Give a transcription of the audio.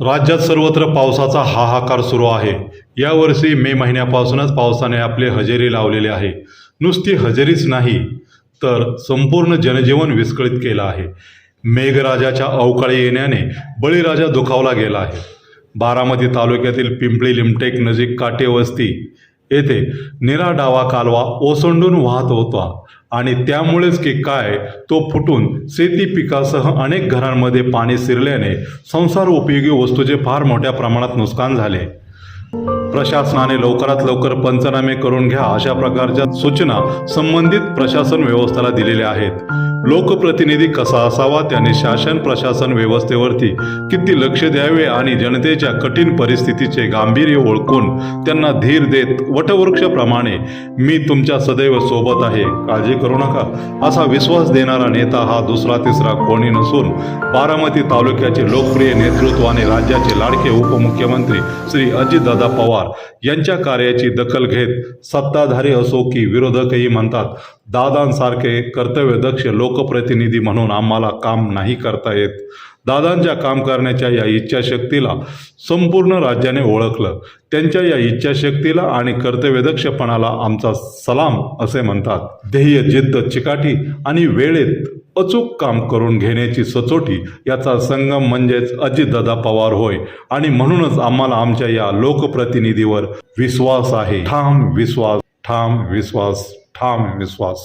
राज्यात सर्वत्र पावसाचा हाहाकार सुरू आहे. यावर्षी मे महिन्यापासूनच पावसाने आपले हजेरी लावलेले आहे. नुसती हजेरीच नाही तर संपूर्ण जनजीवन विस्कळीत केलं आहे. मेघराजाच्या अवकाळी येण्याने बळीराजा दुखावला गेला आहे. बारामती तालुक्यातील पिंपळी लिमटेक नजीक काटेवस्ती येथे निरा डावा कालवा ओसंडून वाहत होता. आणि त्यामुळेच की काय तो फुटून शेती पिकासह अनेक घरांमध्ये पाणी शिरल्याने संसार उपयोगी वस्तूचे फार मोठ्या प्रमाणात नुकसान झाले. प्रशासनाने लवकरात लवकर पंचनामे करून घ्या अशा प्रकारच्या सूचना संबंधित प्रशासन व्यवस्थेला दिलेल्या आहेत. लोकप्रतिनिधी कसा असावा त्याने शासन प्रशासन व्यवस्थेवरती किती लक्ष द्यावे आणि जनतेच्या कठीण परिस्थितीचे गांभीर्य ओळखून त्यांना धीर देत वटवृक्षप्रमाणे मी तुमच्या सदैव सोबत आहे. काळजी करू नका. असा विश्वास देणारा नेता हा दुसरा तिसरा कोणी नसून बारामती तालुक्याचे लोकप्रिय नेतृत्वाने राज्याचे लाडके उपमुख्यमंत्री श्री अजितदादा पवार यांच्या कार्याची दखल घेत सत्ताधारी असो की विरोधकही म्हणतात दादांसारखे कर्तव्यदक्ष लोकप्रतिनिधी म्हणून आम्हाला काम नाही करता येत. दादांच्या काम करण्याच्या या इच्छाशक्तीला संपूर्ण राज्याने ओळखलं. त्यांच्या या इच्छाशक्तीला आणि कर्तव्यदक्षपणाला आमचा सलाम असे म्हणतात. ध्येय जिद्द चिकाटी आणि वेळेत अचूक काम करून घेण्याची सचोटी याचा संगम म्हणजेच अजितदादा पवार होय. आणि म्हणूनच आम्हाला आमच्या या लोकप्रतिनिधीवर विश्वास आहे. ठाम विश्वास ठाम विश्वास ठाम विश्वास.